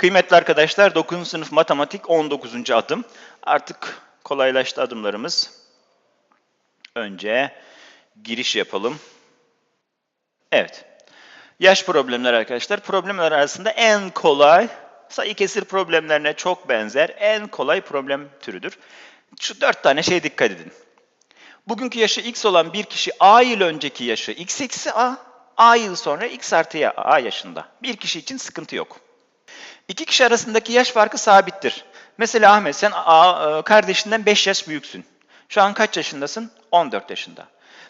Kıymetli arkadaşlar 9. sınıf matematik 19. adım. Artık kolaylaştı adımlarımız. Önce giriş yapalım. Evet. Yaş problemler arkadaşlar. Problemler arasında en kolay, sayı kesir problemlerine çok benzer en kolay problem türüdür. Şu dört tane şeye dikkat edin. Bugünkü yaşı x olan bir kişi a yıl önceki yaşı x eksi a, a yıl sonra x artı a yaşında. Bir kişi için sıkıntı yok. İki kişi arasındaki yaş farkı sabittir. Mesela Ahmet sen kardeşinden 5 yaş büyüksün. Şu an kaç yaşındasın? 14 yaşında.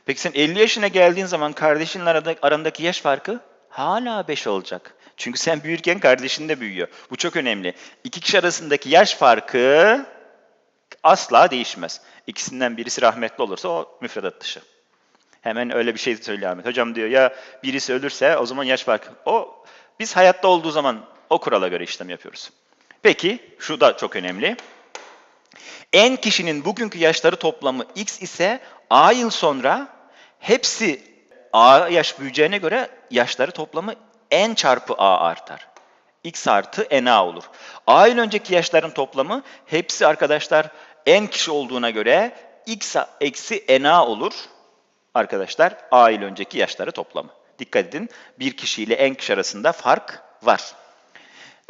Peki sen 50 yaşına geldiğin zaman kardeşinin arandaki yaş farkı hala 5 olacak. Çünkü sen büyürken kardeşin de büyüyor. Bu çok önemli. İki kişi arasındaki yaş farkı asla değişmez. İkisinden birisi rahmetli olursa o müfredat dışı. Hemen öyle bir şey söylüyor Ahmet. Hocam diyor ya birisi ölürse o zaman yaş farkı. O biz hayatta olduğu zaman o kurala göre işlem yapıyoruz. Peki şu da çok önemli. En kişinin bugünkü yaşları toplamı x ise a yıl sonra hepsi a yaş büyüyeceğine göre yaşları toplamı n çarpı a artar. x artı na olur. A yıl önceki yaşların toplamı hepsi arkadaşlar n kişi olduğuna göre x eksi na olur. Arkadaşlar a yıl önceki yaşları toplamı. Dikkat edin bir kişi ile n kişi arasında fark var.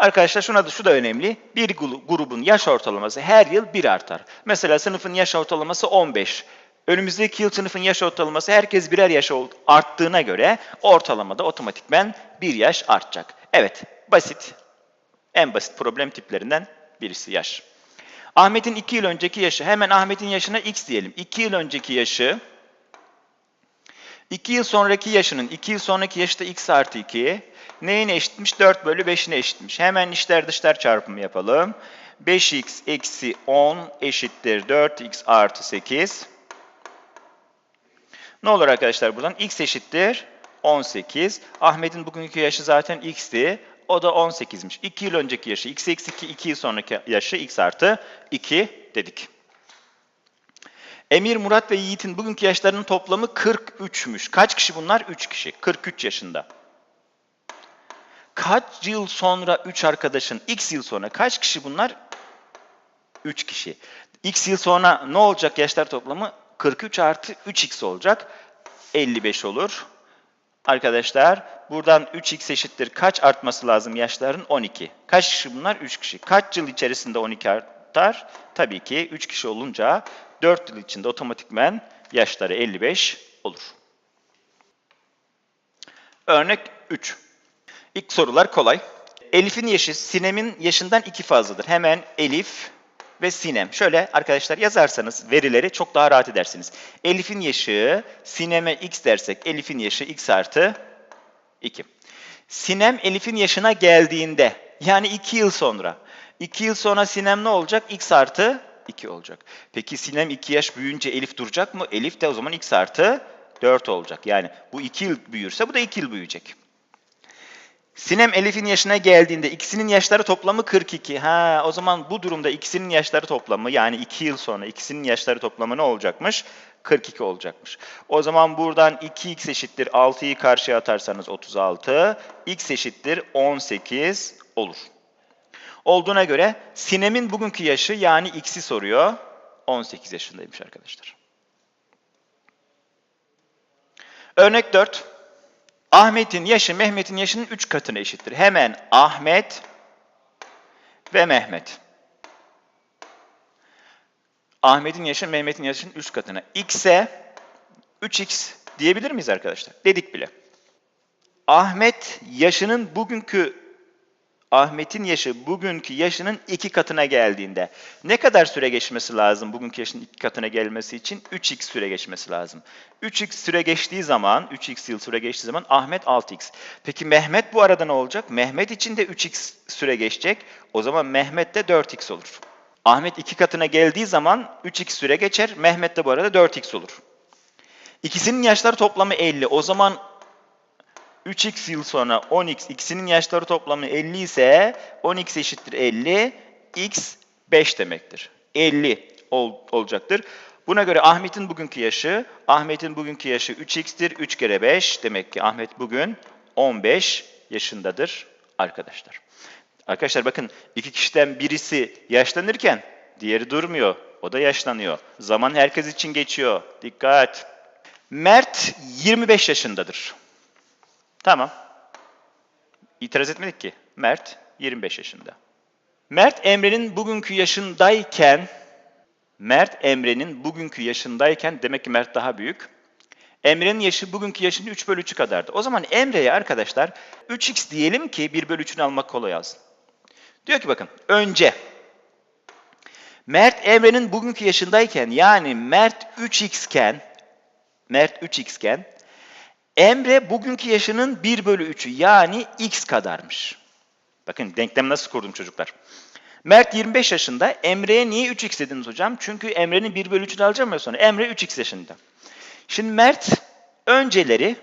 Arkadaşlar şuna da şu da önemli. Bir gru- grubun yaş ortalaması her yıl bir artar. Mesela sınıfın yaş ortalaması 15. Önümüzdeki yıl sınıfın yaş ortalaması herkes birer yaş arttığına göre ortalamada otomatikmen bir yaş artacak. Evet, basit. En basit problem tiplerinden birisi yaş. Ahmet'in 2 yıl önceki yaşı. Hemen Ahmet'in yaşına x diyelim. 2 yıl önceki yaşı 2 yıl sonraki yaşının 2 yıl sonraki yaşı da x artı 2. Neyine eşitmiş? 4 bölü 5'ine eşitmiş. Hemen içler dışlar çarpımı yapalım. 5x eksi 10 eşittir 4x artı 8. Ne olur arkadaşlar buradan? x eşittir 18. Ahmet'in bugünkü yaşı zaten x'ti. O da 18'miş. 2 yıl önceki yaşı x eksi 2, 2 yıl sonraki yaşı x artı 2 dedik. Emir, Murat ve Yiğit'in bugünkü yaşlarının toplamı 43'müş. Kaç kişi bunlar? 3 kişi. 43 yaşında. Kaç yıl sonra 3 arkadaşın, x yıl sonra kaç kişi bunlar? 3 kişi. X yıl sonra ne olacak yaşlar toplamı? 43 artı 3x olacak. 55 olur. Arkadaşlar buradan 3x eşittir. Kaç artması lazım yaşların? 12. Kaç kişi bunlar? 3 kişi. Kaç yıl içerisinde 12 artar? Tabii ki 3 kişi olunca 4 yıl içinde otomatikmen yaşları 55 olur. Örnek 3. İlk sorular kolay. Elif'in yaşı Sinem'in yaşından iki fazladır. Hemen Elif ve Sinem. Şöyle arkadaşlar yazarsanız verileri çok daha rahat edersiniz. Elif'in yaşı Sinem'e x dersek Elif'in yaşı x artı 2. Sinem Elif'in yaşına geldiğinde yani 2 yıl sonra. 2 yıl sonra Sinem ne olacak? x artı 2 olacak. Peki Sinem 2 yaş büyüyünce Elif duracak mı? Elif de o zaman x artı 4 olacak. Yani bu 2 yıl büyürse bu da 2 yıl büyüyecek. Sinem Elif'in yaşına geldiğinde ikisinin yaşları toplamı 42. Ha, o zaman bu durumda ikisinin yaşları toplamı yani 2 yıl sonra ikisinin yaşları toplamı ne olacakmış? 42 olacakmış. O zaman buradan 2x eşittir 6'yı karşıya atarsanız 36, x eşittir 18 olur. Olduğuna göre Sinem'in bugünkü yaşı yani x'i soruyor. 18 yaşındaymış arkadaşlar. Örnek 4. Ahmet'in yaşı Mehmet'in yaşının 3 katına eşittir. Hemen Ahmet ve Mehmet. Ahmet'in yaşı Mehmet'in yaşının 3 katına. X'e 3x diyebilir miyiz arkadaşlar? Dedik bile. Ahmet yaşının bugünkü Ahmet'in yaşı bugünkü yaşının iki katına geldiğinde ne kadar süre geçmesi lazım bugünkü yaşının iki katına gelmesi için? 3x süre geçmesi lazım. 3x süre geçtiği zaman, 3x yıl süre geçtiği zaman Ahmet 6x. Peki Mehmet bu arada ne olacak? Mehmet için de 3x süre geçecek. O zaman Mehmet de 4x olur. Ahmet iki katına geldiği zaman 3x süre geçer. Mehmet de bu arada 4x olur. İkisinin yaşları toplamı 50. O zaman 3x yıl sonra 10x, ikisinin yaşları toplamı 50 ise 10x eşittir 50, x 5 demektir. 50 ol, olacaktır. Buna göre Ahmet'in bugünkü yaşı, Ahmet'in bugünkü yaşı 3x'tir. 3 kere 5 demek ki Ahmet bugün 15 yaşındadır arkadaşlar. Arkadaşlar bakın iki kişiden birisi yaşlanırken diğeri durmuyor. O da yaşlanıyor. Zaman herkes için geçiyor. Dikkat. Mert 25 yaşındadır. Tamam. İtiraz etmedik ki. Mert 25 yaşında. Mert Emre'nin bugünkü yaşındayken Mert Emre'nin bugünkü yaşındayken demek ki Mert daha büyük. Emre'nin yaşı bugünkü yaşının 3 bölü 3'ü kadardı. O zaman Emre'ye arkadaşlar 3x diyelim ki 1 bölü 3'ünü almak kolay olsun. Diyor ki bakın önce Mert Emre'nin bugünkü yaşındayken yani Mert 3x iken Mert 3x iken Emre bugünkü yaşının 1 bölü 3'ü yani x kadarmış. Bakın denklem nasıl kurdum çocuklar. Mert 25 yaşında. Emre'ye niye 3x dediniz hocam? Çünkü Emre'nin 1 bölü 3'ünü alacağım ya sonra. Emre 3x yaşında. Şimdi Mert önceleri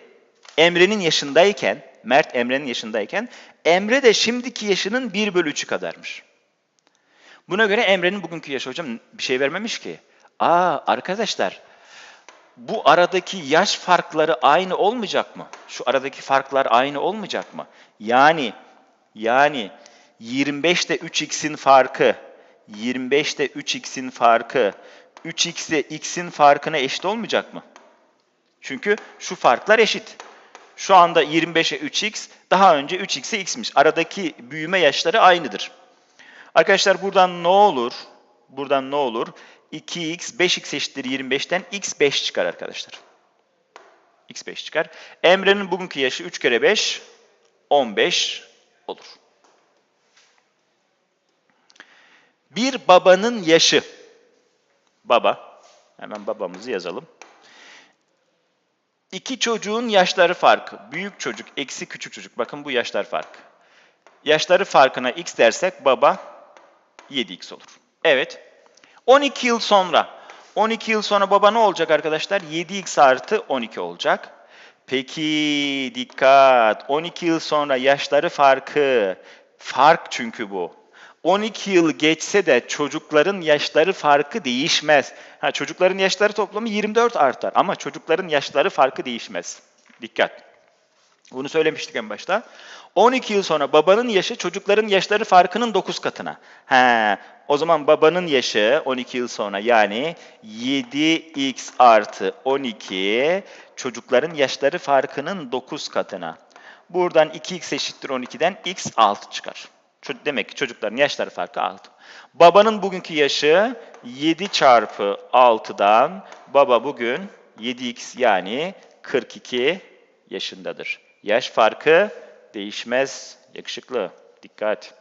Emre'nin yaşındayken, Mert Emre'nin yaşındayken, Emre de şimdiki yaşının 1 bölü 3'ü kadarmış. Buna göre Emre'nin bugünkü yaşı hocam bir şey vermemiş ki. Aa arkadaşlar bu aradaki yaş farkları aynı olmayacak mı? Şu aradaki farklar aynı olmayacak mı? Yani yani 25'te 3x'in farkı 25'te 3x'in farkı 3x'e x'in farkına eşit olmayacak mı? Çünkü şu farklar eşit. Şu anda 25'e 3x, daha önce 3x'e x'miş. Aradaki büyüme yaşları aynıdır. Arkadaşlar buradan ne olur? Buradan ne olur? 2x, 5x eşittir 25'ten x 5 çıkar arkadaşlar. x 5 çıkar. Emre'nin bugünkü yaşı 3 kere 5, 15 olur. Bir babanın yaşı. Baba. Hemen babamızı yazalım. İki çocuğun yaşları farkı. Büyük çocuk eksi küçük çocuk. Bakın bu yaşlar farkı. Yaşları farkına x dersek baba 7x olur. Evet. 12 yıl sonra. 12 yıl sonra baba ne olacak arkadaşlar? 7x artı 12 olacak. Peki dikkat. 12 yıl sonra yaşları farkı. Fark çünkü bu. 12 yıl geçse de çocukların yaşları farkı değişmez. Ha, çocukların yaşları toplamı 24 artar ama çocukların yaşları farkı değişmez. Dikkat. Bunu söylemiştik en başta. 12 yıl sonra babanın yaşı çocukların yaşları farkının 9 katına. He, o zaman babanın yaşı 12 yıl sonra yani 7x artı 12 çocukların yaşları farkının 9 katına. Buradan 2x eşittir 12'den x 6 çıkar. Demek ki çocukların yaşları farkı 6. Babanın bugünkü yaşı 7 çarpı 6'dan baba bugün 7x yani 42 yaşındadır. Yaş farkı değişmez. Yakışıklı. Dikkat.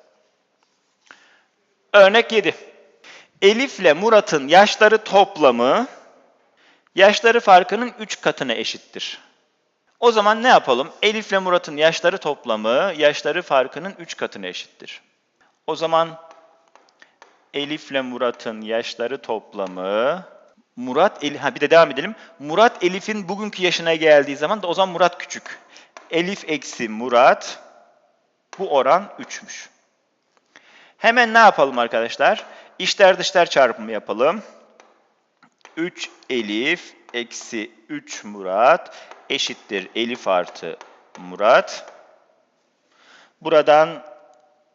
Örnek 7. Elif ile Murat'ın yaşları toplamı yaşları farkının 3 katına eşittir. O zaman ne yapalım? Elif ile Murat'ın yaşları toplamı yaşları farkının 3 katına eşittir. O zaman Elif ile Murat'ın yaşları toplamı Murat Elif ha bir de devam edelim. Murat Elif'in bugünkü yaşına geldiği zaman da o zaman Murat küçük. Elif eksi Murat bu oran 3'müş. Hemen ne yapalım arkadaşlar? İşler dışlar çarpımı yapalım. 3 Elif eksi 3 Murat eşittir Elif artı Murat. Buradan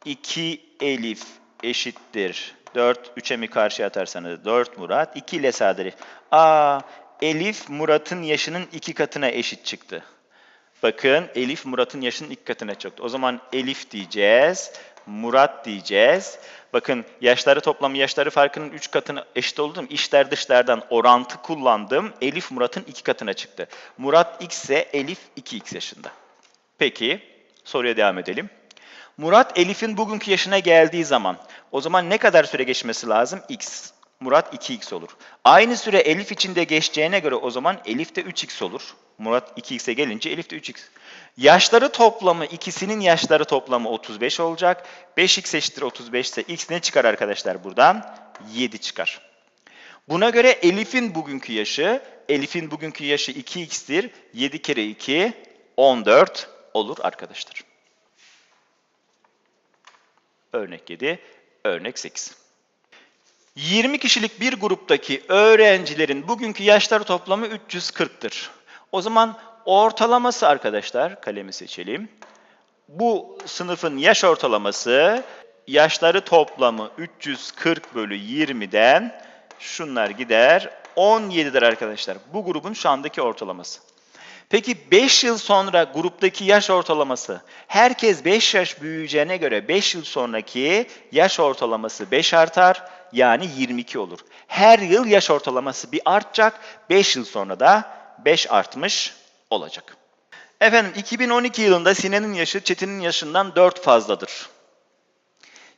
2 Elif eşittir 4. 3'e mi karşıya atarsanız 4 Murat. 2 ile sadeli. Aa Elif Murat'ın yaşının 2 katına eşit çıktı. Bakın Elif Murat'ın yaşının 2 katına çıktı. O zaman Elif diyeceğiz. Murat diyeceğiz. Bakın yaşları toplamı yaşları farkının 3 katına eşit oldu mu? İşler dışlardan orantı kullandım. Elif Murat'ın 2 katına çıktı. Murat x ise Elif 2x yaşında. Peki soruya devam edelim. Murat Elif'in bugünkü yaşına geldiği zaman o zaman ne kadar süre geçmesi lazım? X. Murat 2x olur. Aynı süre Elif için de geçeceğine göre o zaman Elif de 3x olur. Murat 2x'e gelince Elif de 3x. Yaşları toplamı, ikisinin yaşları toplamı 35 olacak. 5x eşittir 35 ise x ne çıkar arkadaşlar buradan? 7 çıkar. Buna göre Elif'in bugünkü yaşı, Elif'in bugünkü yaşı 2x'tir. 7 kere 2, 14 olur arkadaşlar. Örnek 7, örnek 8. 20 kişilik bir gruptaki öğrencilerin bugünkü yaşları toplamı 340'tır. O zaman ortalaması arkadaşlar, kalemi seçelim. Bu sınıfın yaş ortalaması yaşları toplamı 340 bölü 20'den şunlar gider 17'dir arkadaşlar. Bu grubun şu andaki ortalaması. Peki 5 yıl sonra gruptaki yaş ortalaması, herkes 5 yaş büyüyeceğine göre 5 yıl sonraki yaş ortalaması 5 artar, yani 22 olur. Her yıl yaş ortalaması bir artacak, 5 yıl sonra da 5 artmış olacak. Efendim 2012 yılında Sinan'ın yaşı Çetin'in yaşından 4 fazladır.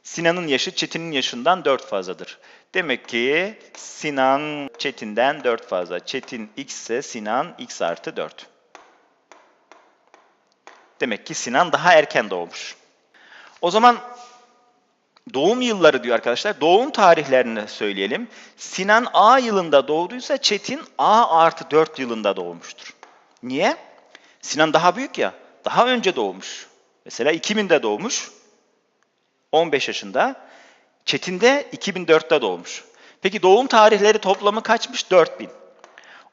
Sinan'ın yaşı Çetin'in yaşından 4 fazladır. Demek ki Sinan Çetin'den 4 fazla. Çetin x ise Sinan x artı 4. Demek ki Sinan daha erken doğmuş. O zaman doğum yılları diyor arkadaşlar. Doğum tarihlerini söyleyelim. Sinan A yılında doğduysa Çetin A artı 4 yılında doğmuştur. Niye? Sinan daha büyük ya. Daha önce doğmuş. Mesela 2000'de doğmuş. 15 yaşında. Çetin de 2004'te doğmuş. Peki doğum tarihleri toplamı kaçmış? 4000.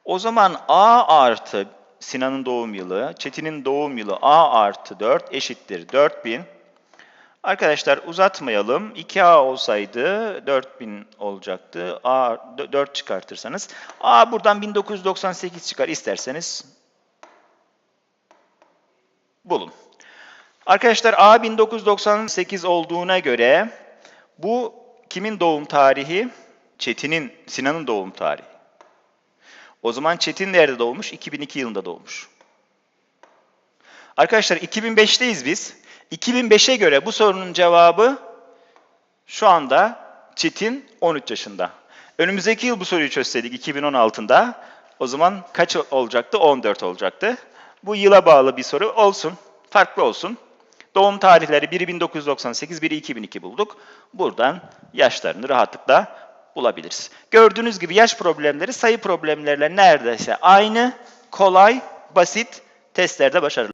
O zaman A artı Sinan'ın doğum yılı, Çetin'in doğum yılı A artı 4 eşittir 4000. Arkadaşlar uzatmayalım. 2A olsaydı 4000 olacaktı. A 4 çıkartırsanız. A buradan 1998 çıkar isterseniz. Bulun. Arkadaşlar A 1998 olduğuna göre bu kimin doğum tarihi? Çetin'in, Sinan'ın doğum tarihi. O zaman Çetin nerede doğmuş? 2002 yılında doğmuş. Arkadaşlar 2005'teyiz biz. 2005'e göre bu sorunun cevabı şu anda Çetin 13 yaşında. Önümüzdeki yıl bu soruyu çözseydik 2016'da o zaman kaç olacaktı? 14 olacaktı. Bu yıla bağlı bir soru olsun. Farklı olsun. Doğum tarihleri biri 1998, biri 2002 bulduk. Buradan yaşlarını rahatlıkla bulabiliriz. Gördüğünüz gibi yaş problemleri sayı problemlerle neredeyse aynı, kolay, basit testlerde başarılı.